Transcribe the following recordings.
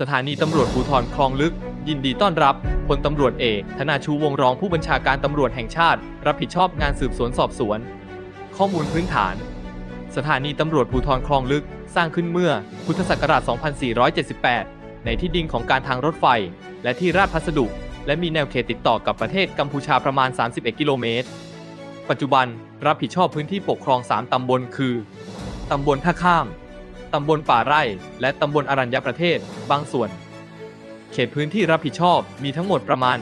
สถานีตำรวจภูธรคลองลึก ยินดีต้อนรับพลตำรวจเอกธนาชูวงรองผู้บัญชาการตำรวจแห่งชาติ รับผิดชอบงานสืบสวนสอบสวน ข้อมูลพื้นฐาน สถานีตำรวจภูธรคลองลึก สร้างขึ้นเมื่อพุทธศักราช 2478 ในที่ดินของการทางรถไฟ และที่ราชพัสดุ และมีแนวเขตติดต่อกับประเทศกัมพูชาประมาณ 31 กิโลเมตร ปัจจุบันรับผิดชอบพื้นที่ปกครอง 3 ตำบลคือตำบลท่าข้าม ตำบลป่าไร่ และตำบลอรัญญประเทศ บางส่วน เขตพื้นที่รับผิดชอบมีทั้งหมดประมาณ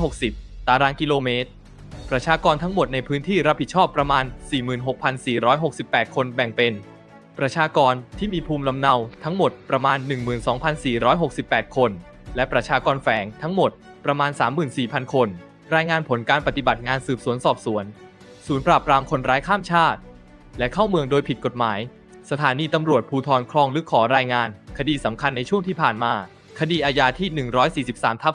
160 ตารางกิโลเมตร ประชากรทั้งหมดในพื้นที่รับผิดชอบประมาณ 46,468 คนแบ่งเป็น ประชากรที่มีภูมิลำเนาทั้งหมดประมาณ 12,468 คน และประชากรแฝงทั้งหมดประมาณ 34,000 คน รายงานผลการปฏิบัติงานสืบสวนสอบสวน ศูนย์ปราบปรามคนร้ายข้ามชาติ และเข้าเมืองโดยผิดกฎหมาย สถานีตำรวจภูธรคลองลึกขอรายงาน คดีสำคัญในช่วงที่ผ่านมา คดีอาญาที่ 143ทับ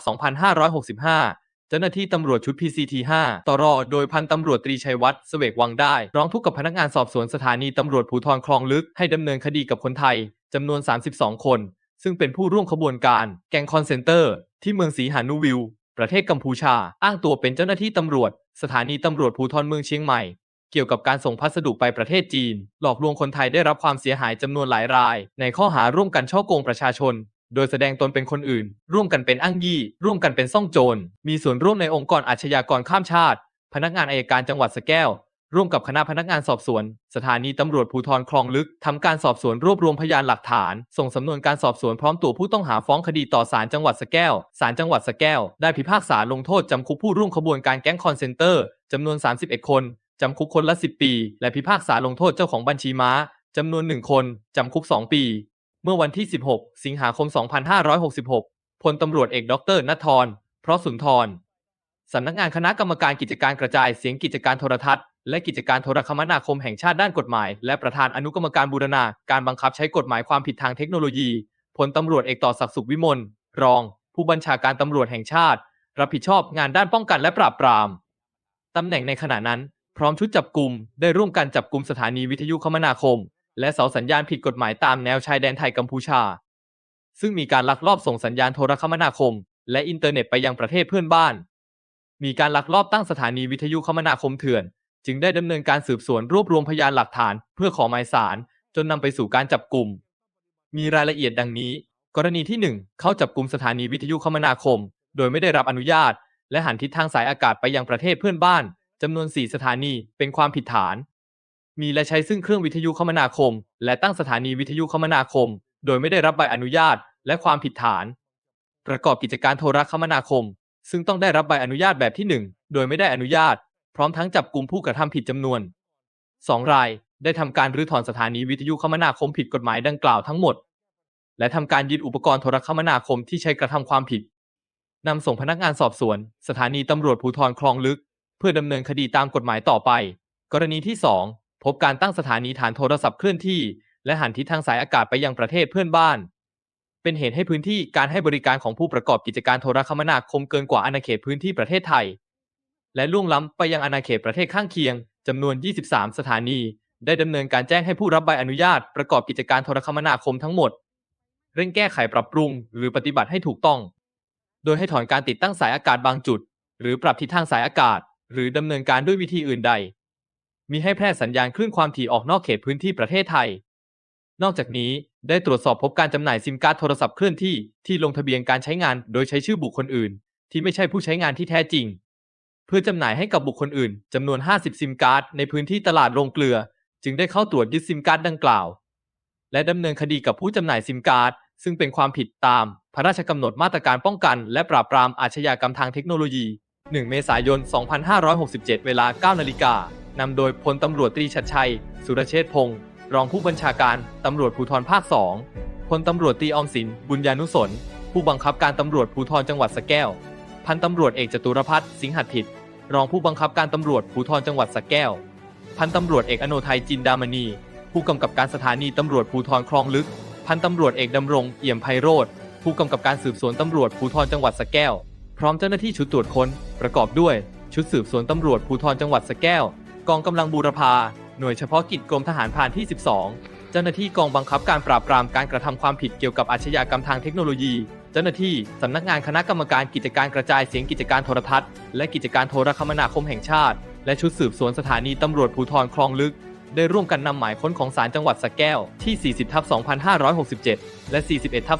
2565 เจ้าหน้าที่ตำรวจชุด PCT 5ตรโดยพันตำรวจตรีชัยวัฒน์เสวกวังได้ ร้องทุกข์กับพนักงานสอบสวนสถานีตำรวจภูธรคลองลึกให้ดำเนินคดีกับคนไทยจำนวน 32 คน ซึ่งเป็นผู้ร่วมขบวนการ แก๊งคอนเซนเตอร์ ที่เมืองศรีหานุวิว ประเทศกัมพูชา อ้างตัวเป็นเจ้าหน้าที่ตำรวจ สถานีตำรวจภูธรเมืองเชียงใหม่ เกี่ยวกับการส่งพัสดุไปประเทศจีน หลอกลวงคนไทยได้รับความเสียหายจำนวนหลายราย ในข้อหาร่วมกันช่อโกงประชาชน โดยแสดงตนเป็นคนอื่น ร่วมกันเป็นอ้างยี่ ร่วมกันเป็นซ่องโจร มีส่วนร่วมในองค์กรอาชญากรข้ามชาติ พนักงานอายการจังหวัดสแก้ว ร่วมกับคณะพนักงานสอบสวน สถานีตำรวจภูธรคลองลึกทำการสอบสวนรวบรวมพยานหลักฐาน ส่งสำนวนการสอบสวนพร้อมตัวผู้ต้องหาฟ้องคดีต่อศาลจังหวัดสแก้ว ศาลจังหวัดสแก้ว ได้พิพากษาลงโทษจำคุกผู้ร่วมขบวนการแก๊งคอนเซนเตอร์จำนวน 31 คน จำคุกคนละ 10 ปี และพิพากษาลงโทษเจ้าของบัญชีม้าจำนวน1คน จำคุก 2 ปี เมื่อวันที่ 16 สิงหาคม 2566 พลตำรวจเอกดรณทรเพราะสุนทรสำนักงานคณะกรรมการกิจการกระจายเสียงกิจการโทรทัศน์และกิจการโทรคมนาคมแห่งชาติด้านกฎหมาย และประธานอนุกรรมการบูรณาการบังคับใช้กฎหมายความผิดทางเทคโนโลยีพลตำรวจเอกต่อศักดิ์สุขวิมลรอง ผู้บัญชาการตำรวจแห่งชาติ รับผิดชอบงานด้านป้องกันและปราบปรามตำแหน่งในขณะนั้น พร้อมชุดจับกลุ่มได้ร่วมกันจับกลุ่มสถานีวิทยุคมนาคม และเสาสัญญาณผิดกฎหมายตามแนวชายแดนไทยกัมพูชา ซึ่งมีการลักลอบส่งสัญญาณโทรคมนาคม และอินเทอร์เน็ตไปยังประเทศเพื่อนบ้าน มีการลักลอบตั้งสถานีวิทยุคมนาคมเถื่อน จึงได้ดำเนินการสืบสวนรวบรวมพยานหลักฐาน เพื่อขอหมายสารจนนำไปสู่การจับกลุ่ม มีรายละเอียดดังนี้ กรณีที่ 1 เข้าจับกลุ่มสถานีวิทยุคมนาคม โดยไม่ได้รับอนุญาต และหันทิศทางสายอากาศไปยังประเทศเพื่อนบ้าน จำนวน 4 สถานีเป็นความผิดฐาน มีและใช้ซึ่งเครื่องวิทยุคมนาคม และตั้งสถานีวิทยุคมนาคม โดยไม่ได้รับใบอนุญาต และความผิดฐาน ประกอบกิจการโทรคมนาคม ซึ่งต้องได้รับใบอนุญาตแบบที่ 1 โดยไม่ได้อนุญาต พร้อมทั้งจับกลุ่มผู้กระทำผิดจำนวน 2 รายได้ทำการรื้อถอนสถานีวิทยุคมนาคมผิดกฎหมายดังกล่าวทั้งหมด และทำการยึดอุปกรณ์โทรคมนาคมที่ใช้กระทำความผิดนำส่งพนักงานสอบสวน สถานีตำรวจภูธรคลองลึก เพื่อดำเนินคดีตามกฎหมายต่อไป กรณีที่ 2 พบการตั้งสถานีฐานโทรศัพท์เคลื่อนที่ และหันทิศทางสายอากาศไปยังประเทศเพื่อนบ้าน เป็นเหตุให้พื้นที่การให้บริการของผู้ประกอบกิจการโทรคมนาคมเกินกว่าอาณาเขตพื้นที่ประเทศไทย และล่วงล้ำไปยังอาณาเขตประเทศข้างเคียงจำนวน 23 สถานี ได้ดำเนินการแจ้งให้ผู้รับใบอนุญาตประกอบกิจการโทรคมนาคมทั้งหมด เร่งแก้ไขปรับปรุง หรือปฏิบัติให้ถูกต้อง โดยให้ถอนการติดตั้งสายอากาศบางจุด หรือปรับทิศทางสายอากาศ หรือดำเนินการด้วยวิธีอื่นใด มีให้แพร่สัญญาณคลื่นความถี่ออกนอกเขตพื้นที่ประเทศไทย นอกจากนี้ได้ตรวจสอบพบการจำหน่ายซิมการ์ดโทรศัพท์เคลื่อนที่ที่ลงทะเบียนการใช้งานโดยใช้ชื่อบุคคลอื่น ที่ไม่ใช่ผู้ใช้งานที่แท้จริง เพื่อจำหน่ายให้กับบุคคลอื่นจำนวน 50 ซิมการ์ดในพื้นที่ตลาดโรงเกลือ จึงได้เข้าตรวจยึดซิมการ์ดดังกล่าว และดำเนินคดีกับผู้จำหน่ายซิมการ์ดซึ่งเป็นความผิดตาม พระราชกำหนดมาตรการป้องกัน และปราบปรามอาชญากรรมทางเทคโนโลยี 1 เมษายน 2567 เวลา 9 นาฬิกานำโดยพลตำรวจตรีชัดชัย สุรเชษพงศ์รองผู้บัญชาการตำรวจภูธรภาค 2 พลตำรวจตรีออมสิน บุญญานุสน ผู้บังคับการตำรวจภูธรจังหวัดสะแก้ว พันตำรวจเอกจตุรพัฒน์สิงหัตถิตรองผู้บังคับการตำรวจภูธรจังหวัดสะแก้ว พันตำรวจเอกอโนไทยจินดามณี ผู้กำกับการสถานีตำรวจภูธรคลองลึก พันตำรวจเอกดำรงเอี่ยมไพโรธ ผู้กำกับการสืบสวนตำรวจภูธรจังหวัดสะแก้ว พร้อมเจ้าหน้าที่ชุดตรวจค้น ประกอบด้วย ชุดสืบสวนตำรวจภูธรจังหวัดสแก้ว กองกำลังบูรพา หน่วยเฉพาะกิจกรมทหารพรานที่ 12 เจ้าหน้าที่กองบังคับการปราบปรามการกระทำความผิดเกี่ยวกับอาชญากรรมทางเทคโนโลยี เจ้าหน้าที่สำนักงานคณะกรรมการกิจการกระจายเสียงกิจการโทรทัศน์ และกิจการโทรคมนาคมแห่งชาติ และชุดสืบสวนสถานีตำรวจภูธรคลองลึกได้ร่วมกันนำหมายค้นของศาลจังหวัดสแก้วที่ 40ทับ2567 และ 41ทับ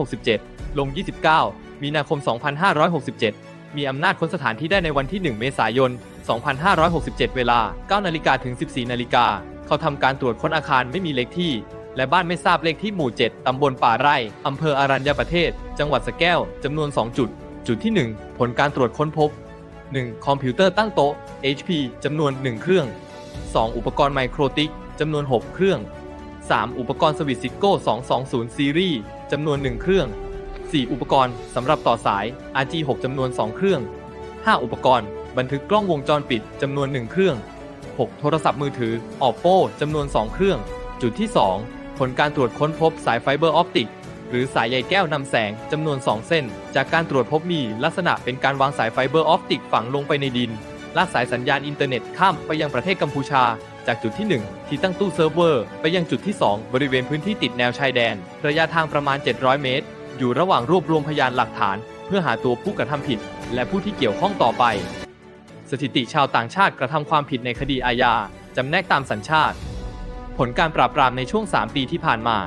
2567 ลง 29 มีนาคม 2567 มีอำนาจค้นสถานที่ได้ในวันที่ 1 เมษายน 2567 เวลา 9 นาฬิกาถึง 14 นาฬิกา เขาทำการตรวจค้นอาคารไม่มีเลขที่ และบ้านไม่ทราบเลขที่หมู่ 7 ตำบลป่าไร่ อำเภออารัญญประเทศ จังหวัดสะแก้ว จำนวน 2 จุด จุดที่ 1 ผลการตรวจค้นพบ 1. คอมพิวเตอร์ตั้งโต๊ะ HP จำนวน 1 เครื่อง 2. อุปกรณ์ไมโครติกจำนวน 6 เครื่อง 3. อุปกรณ์สวิตซิโก้220ซีรีส์จำนวน 1 เครื่อง 4. อุปกรณ์สำหรับต่อสาย RG6 จำนวน 2 เครื่อง 5. อุปกรณ์ บันทึกกล้องวงจรปิดจำนวน 1 เครื่อง 6. โทรศัพท์มือถือ Oppo จำนวน 2 เครื่อง จุดที่ 2 ผลการตรวจค้นพบสายไฟเบอร์ออปติก หรือสายใยแก้วนำแสงจำนวน 2 เส้น จากการตรวจพบมีลักษณะเป็นการวางสายไฟเบอร์ออปติกฝังลงไปในดินลากสายสัญญาณอินเทอร์เน็ตข้ามไปยังประเทศกัมพูชา จากจุดที่ 1 ที่ตั้งตู้เซิร์ฟเวอร์ ไปยังจุดที่ 2 บริเวณพื้นที่ติดแนวชายแดน ระยะทางประมาณ 700 เมตร อยู่ระหว่างรวบรวมพยานหลักฐาน เพื่อหาตัวผู้กระทำผิด และผู้ที่เกี่ยวข้องต่อไป สถิติชาวต่างชาติกระทำความผิดในคดีอาญาจำแนกตามสัญชาติ ผลการปราบปรามในช่วง 3 ปีที่ผ่านมา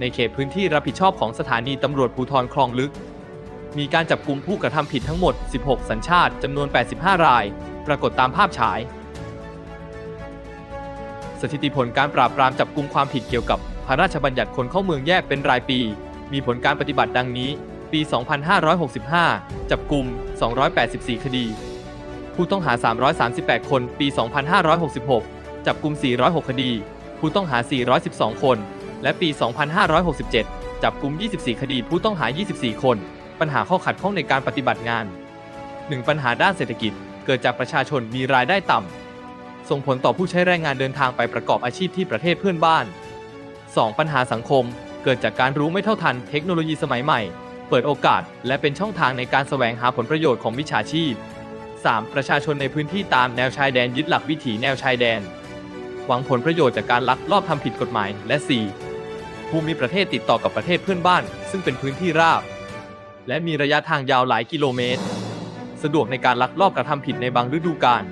ในเขตพื้นที่รับผิดชอบของสถานีตำรวจภูธรคลองลึก มีการจับกลุ่มผู้กระทำผิดทั้งหมด 16 สัญชาติจำนวน 85 ราย ปรากฏตามภาพฉายสถิติผลการปราบปรามจับกลุ่มความผิดเกี่ยวกับพระราชบัญญัติคนเข้าเมืองแยกเป็นรายปี มีผลการปฏิบัติดังนี้ ปี 2565 จับกลุ่ม 284 คดี ผู้ต้องหา 338 คน ปี 2566 จับกลุ่ม 406 คดี ผู้ต้องหา 412 คน และปี 2567 จับกลุ่ม 24 คดี ผู้ต้องหา 24 คน ปัญหาข้อขัดข้องในการปฏิบัติงาน 1. ปัญหาด้านเศรษฐกิจ เกิดจากประชาชนมีรายได้ต่ำ ส่งผลต่อผู้ใช้แรงงานเดินทางไปประกอบอาชีพที่ประเทศเพื่อนบ้าน 2. ปัญหาสังคม เกิดจากการรู้ไม่เท่าทันเทคโนโลยีสมัยใหม่ เปิดโอกาส และเป็นช่องทางในการแสวงหาผลประโยชน์ของมิจฉาชีพ 3. ประชาชนในพื้นที่ตามแนวชายแดนยึดหลักวิถีแนวชายแดน หวังผลประโยชน์จากการลักลอบทำผิดกฎหมาย และ 4. ภูมิประเทศติดต่อกับประเทศเพื่อนบ้าน ซึ่งเป็นพื้นที่ราบ และมีระยะทางยาวหลายกิโลเมตร สะดวกในการลักลอบกระทำผิดในบางฤดูกาล